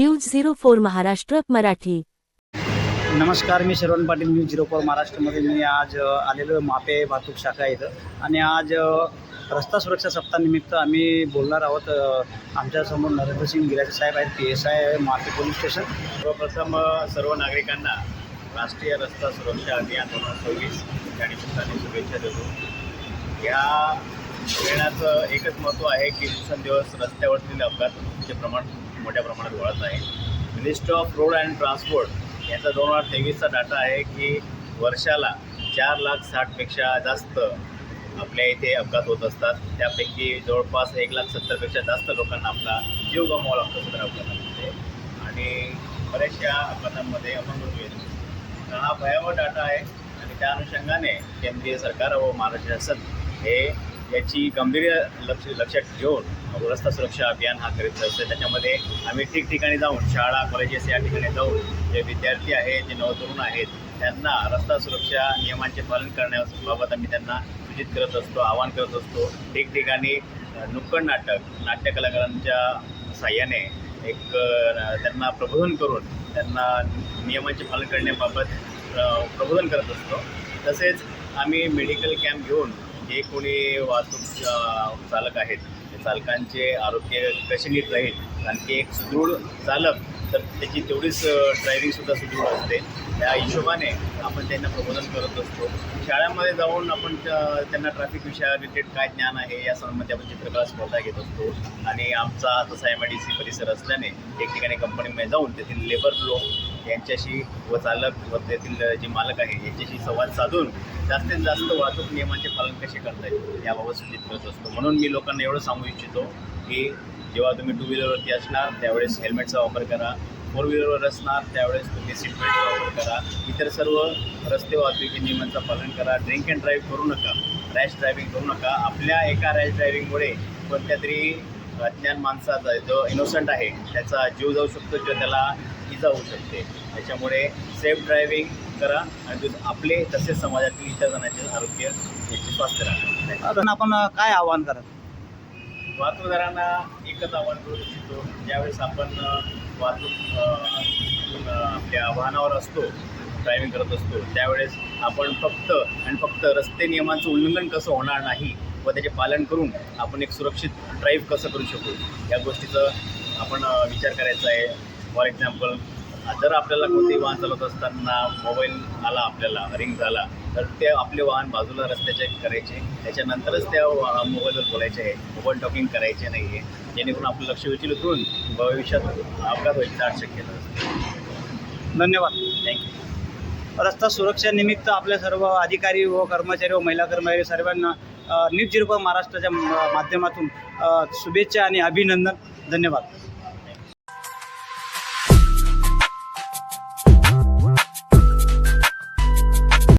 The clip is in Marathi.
News zero four Maharashtra Marathi. नमस्कार मी Sharvan Patil news zero four महाराष्ट्रामध्ये. मी आज आलेलो मापे वाहतूक शाखा इथं. आणि आज रस्ता सुरक्षा सप्ताहानिमित्त आम्ही बोलणार आहोत आमच्यासमोर नरेंद्रसिंग गिराजे साहेब आहेत P S I Mape police station. सर्वप्रथम सर्व नागरिकांना राष्ट्रीय रस्ता सुरक्षा अभियान दोन हजार सव्वीस या निमित्ताने शुभेच्छा देतो. या येण्याचं एकच महत्त्व आहे की दिवसेंदिवस रस्त्यावरतील अपघातचे प्रमाण मोठ्या प्रमाणात वाढत आहे. Ministry of road and transport याचा दोन हजार तेवीसचा डाटा आहे की वर्षाला चार लाख साठपेक्षा जास्त आपल्या इथे अपघात होत असतात. त्यापैकी जवळपास एक लाख सत्तरपेक्षा जास्त लोकांना आपला जीव गमवावा लागतो सदर अपघातामध्ये आणि बऱ्याचशा अपघातांमध्ये अपंगत्व येतो हा भयावह डाटा आहे आणि त्या अनुषंगाने केंद्रीय सरकार व महाराष्ट्र शासन हे याची गंभीर लक्ष लक्षात घेऊन रस्ता सुरक्षा अभियान हा करीत असते. त्याच्यामध्ये आम्ही ठिकठिकाणी जाऊन शाळा कॉलेजेस या ठिकाणी जाऊन जे विद्यार्थी आहेत जे नवतरुण आहेत त्यांना रस्ता सुरक्षा नियमांचे पालन करण्याबाबत आम्ही त्यांना सूचित करत असतो आवाहन करत असतो. ठिकठिकाणी नुक्कड नाटक नाट्य कलाकारांच्या साह्याने एक त्यांना प्रबोधन करून त्यांना नियमांचे पालन करण्याबाबत प्रबोधन करत असतो. तसेच आम्ही मेडिकल कॅम्प घेऊन जे कोणी वाहतूक चालक आहेत ते चालकांचे आरोग्य कसे नीट राहील? आणखी एक सुदृढ चालक तर त्याची तेवढीच ड्रायव्हिंगसुद्धा सुदृढ असते. त्या हिशोबाने आपण त्यांना प्रबोधन करत असतो. शाळांमध्ये जाऊन आपण त्या- त्यांना ट्रॅफिक विषया रिलेटेड काय ज्ञान आहे या संबंधी आपण चित्रकला स्पर्धा घेत असतो. आणि आमचा तसा एम आय डी सी परिसर असल्याने एक ठिकाणी कंपनीमध्ये जाऊन तेथील लेबर लोक यांच्याशी व चालक व तेथील जे मालक आहे यांच्याशी संवाद साधून जास्तीत जास्त वाहतूक नियमांचे पालन कसे करता येईल याबाबत सूचित करत असतो. म्हणून मी लोकांना एवढं सांगू इच्छितो की जेव्हा तुम्ही टू व्हीलरवरती असणार त्यावेळेस हेल्मेटचा वापर करा. फोर व्हीलरवर असणार त्यावेळेस तुम्ही सीट बेल्टचा वापर करा. इतर सर्व रस्ते वाहतुकी नियमांचं पालन करा. ड्रिंक अँड ड्राईव्ह करू नका. रॅश ड्रायव्हिंग करू नका. आपल्या एका रॅश ड्रायव्हिंगमुळे कोणत्या तरी अज्ञान माणसाचा जो इनोसंट आहे त्याचा जीव जाऊ शकतो किंवा त्याला इजा होऊ शकते. त्याच्यामुळे सेफ ड्रायव्हिंग करा आणि आपले तसेच समाजातील इतर जणांचे आरोग्य याचे स्वास्थ्य आता आपण काय आवाहन करत वाहतूकदारांना एकच आवाहन करू इच्छितो. ज्यावेळेस आपण वाहतूक आपल्या वाहनावर असतो ड्रायव्हिंग करत असतो त्यावेळेस आपण फक्त आणि फक्त रस्ते नियमांचं उल्लंघन कसं होणार नाही व त्याचे पालन करून आपण एक सुरक्षित ड्राईव्ह कसं करू शकू या गोष्टीचं आपण विचार करायचा आहे. फॉर एक्झाम्पल जर आपल्याला कोणतेही वाहन चालवत असताना मोबाईल आला आपल्याला रिंग झाला तर ते आपले वाहन बाजूला रस्त्याचे करायचे. त्याच्यानंतरच त्या मोबाईलवर बोलायचे आहे मोबाईल टॉकिंग करायचे नाही आहे जेणेकरून आपलं लक्ष विचलित होऊन भविष्यात अपघात व्हायची शक्यता असते धन्यवाद. थँक्यू रस्ता सुरक्षा निमित्त आपल्या सर्व अधिकारी व कर्मचारी व महिला कर्मचारी सर्वांना न्यूज झिरो महाराष्ट्राच्या माध्यमातून शुभेच्छा आणि अभिनंदन. धन्यवाद.